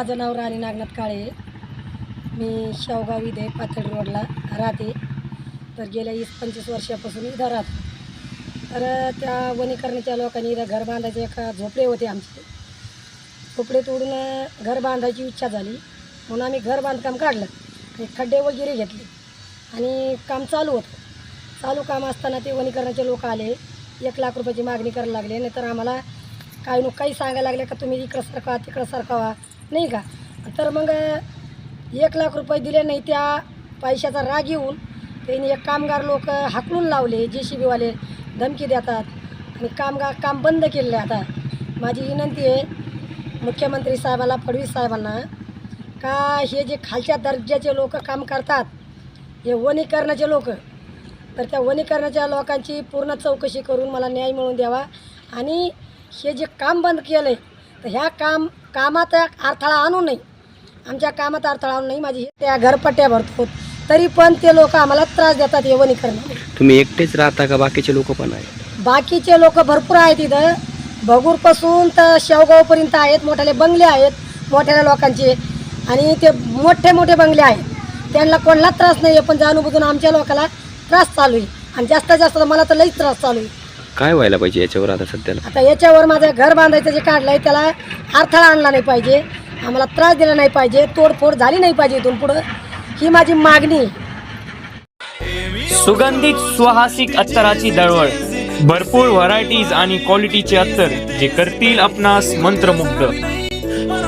माझं नाव राणी नागनाथ काळे मी शेवगाव इथे पाथर्डी रोडला राहते. तर गेल्या वीस पंचवीस वर्षापासून इथं राहतो. तर त्या वनीकरणाच्या लोकांनी इथं घर बांधायचे एका झोपडे होते आमचे. झोपडे तोडून घर बांधायची इच्छा झाली. म्हणून आम्ही घर बांधकाम काढलं. आणि खड्डे वगैरे घेतले. आणि काम चालू होतं. चालू काम असताना ते वनीकरणाचे लोक आले. एक लाख रुपयाची मागणी करायला लागले. नाहीतर आम्हाला काही नको काही सांगायला लागले का तुम्ही इकडं सरका तिकडं सरकावा? नाही का? तर मग एक लाख रुपये दिले नाही त्या पैशाचा राग येऊन त्यांनी एक कामगार लोक हाकलून लावले जे सी बीवाले धमकी देतात. आणि कामगार काम बंद केलेले आता. माझी विनंती आहे मुख्यमंत्री साहेबाला फडणवीस साहेबांना का हे जे खालच्या दर्जाचे लोक काम करतात हे वनीकरणाचे लोक तर त्या वनीकरणाच्या लोकांची पूर्ण चौकशी करून मला न्याय मिळवून द्यावा. आणि हे जे काम बंद केलं आहे तर ह्या काम कामात अडथळा आणू नये. आमच्या कामात अडथळा आणू नये. माझी त्या घरपट्ट्या भरतो तरी पण ते लोक आम्हाला त्रास देतात हे वनीकरण. तुम्ही एकटेच राहता का? बाकीचे लोक पण आहेत. बाकीचे लोक भरपूर आहेत इथं. भगूरपासून तर शेवगावपर्यंत आहेत. मोठाले बंगले आहेत मोठ्या लोकांचे. आणि ते मोठे मोठे बंगले आहेत. त्यांना कोणाला त्रास नाही आहे पण जाणून बुजून आमच्या लोकाला त्रास चालू आहे. आणि जास्त तर मला तर लईच त्रास चालू आहे. काय व्हायला पाहिजे याच्यावर आता सध्याला? आता याच्यावर माझं घर बांधायचं जे काढलं आहे त्याला अडथळा आणला नाही पाहिजे. आम्हाला त्रास दिला नाही पाहिजे. तोडफोड झाली नाही पाहिजे इथून पुढं. ही माझी मागणी. आहे सुगंधित सुहासिक अत्तराची दळवळ. भरपूर व्हरायटीज आणि क्वालिटीचे अत्तर जे करतील आपणास मंत्रमुग्ध.